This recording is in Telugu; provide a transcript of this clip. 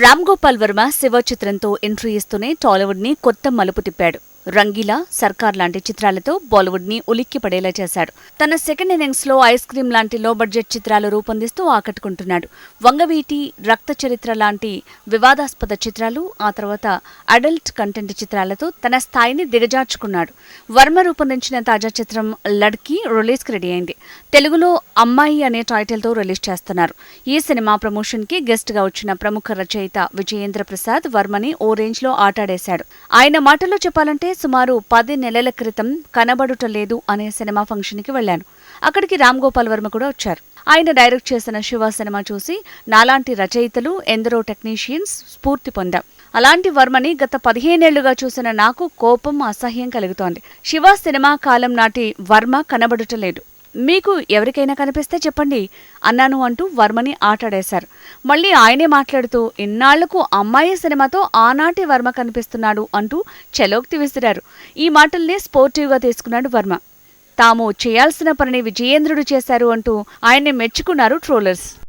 రామ్ గోపాల్ వర్మ శివ చిత్రంతో ఎంట్రీ ఇస్తూనే టాలీవుడ్ని కొత్త మలుపు తిప్పాడు. రంగీలా సర్కార్ లాంటి చిత్రాలతో బాలీవుడ్ని ఉలిక్కిపడేలా చేశాడు. తన సెకండ్ ఇన్నింగ్స్లో ఐస్ క్రీమ్ లాంటి లో బడ్జెట్ చిత్రాలు రూపొందిస్తూ ఆకట్టుకుంటున్నాడు. వంగవీటి రక్త చరిత్ర లాంటి వివాదాస్పద చిత్రాలు ఆ తర్వాత అడల్ట్ కంటెంట్ చిత్రాలతో తన స్థాయిని దిగజార్చుకున్నాడు. వర్మ రూపొందించిన తాజా చిత్రం లడ్కీ రిలీజ్కి రెడీ అయింది. తెలుగులో అమ్మాయి అనే టైటిల్తో రిలీజ్ చేస్తున్నారు. ఈ సినిమా ప్రమోషన్కి గెస్ట్గా వచ్చిన ప్రముఖ రచయిత విజయేంద్ర ప్రసాద్ వర్మని ఓ రేంజ్లో ఆటాడేశాడు. ఆయన మాటల్లో చెప్పాలంటే సుమారు పది నెలల క్రితం కనబడుట లేదు అనే సినిమా ఫంక్షన్కి వెళ్ళాను అక్కడికి రామ్ గోపాల్ వర్మ కూడా వచ్చారు. ఆయన డైరెక్ట్ చేసిన శివ సినిమా చూసి నాలాంటి రచయితలు ఎందరో టెక్నీషియన్స్ స్ఫూర్తి పొందాం. అలాంటి వర్మని గత పదిహేనేళ్ళుగా చూసిన నాకు కోపం అసహ్యం కలుగుతోంది. శివ సినిమా కాలం నాటి వర్మ కనబడుటలేదు. మీకు ఎవరికైనా కనిపిస్తే చెప్పండి అన్నాను అంటూ వర్మని ఆటాడేశారు. మళ్ళీ ఆయనే మాట్లాడుతూ ఇన్నాళ్ళకు అమ్మాయి సినిమాతో ఆనాటి వర్మ కనిపిస్తున్నాడు అంటూ చెలోక్తి విసిరారు. ఈ మాటల్ని స్పోర్టివ్గా తీసుకున్నాడు వర్మ. తాము చేయాల్సిన పనిని విజయేంద్రుడు చేశారు అంటూ ఆయన్ని మెచ్చుకున్నారు ట్రోలర్స్.